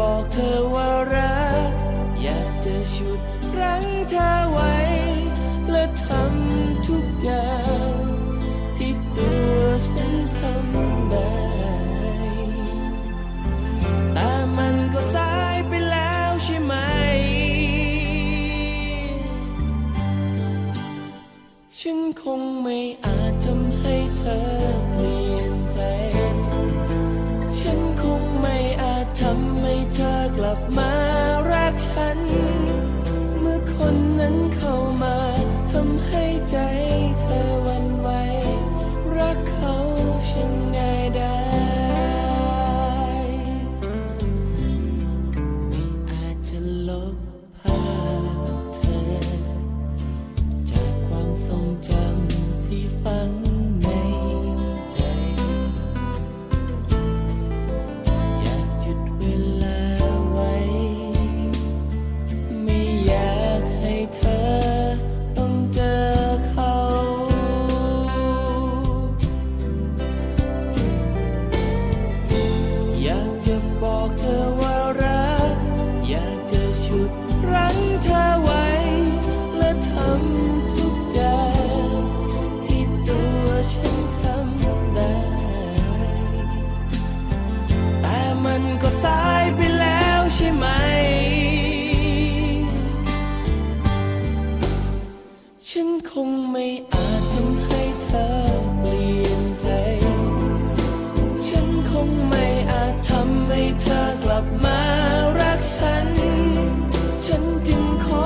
บอกเธอว่ารัก อยากจะชุดรั้งเธอไว้ และทำทุกอย่าง ที่ตัวฉันทำได้ แต่มันก็สายไปแล้วใช่ไหม ฉันคงไม่อาจทำให้เธอ ทำให้เธอกลับมารักฉัน เมื่อคนนั้นเข้ามาทำให้ใจ งไม่อาจทำให้เธอกลับมารักฉัน ฉันจึงขอ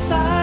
side.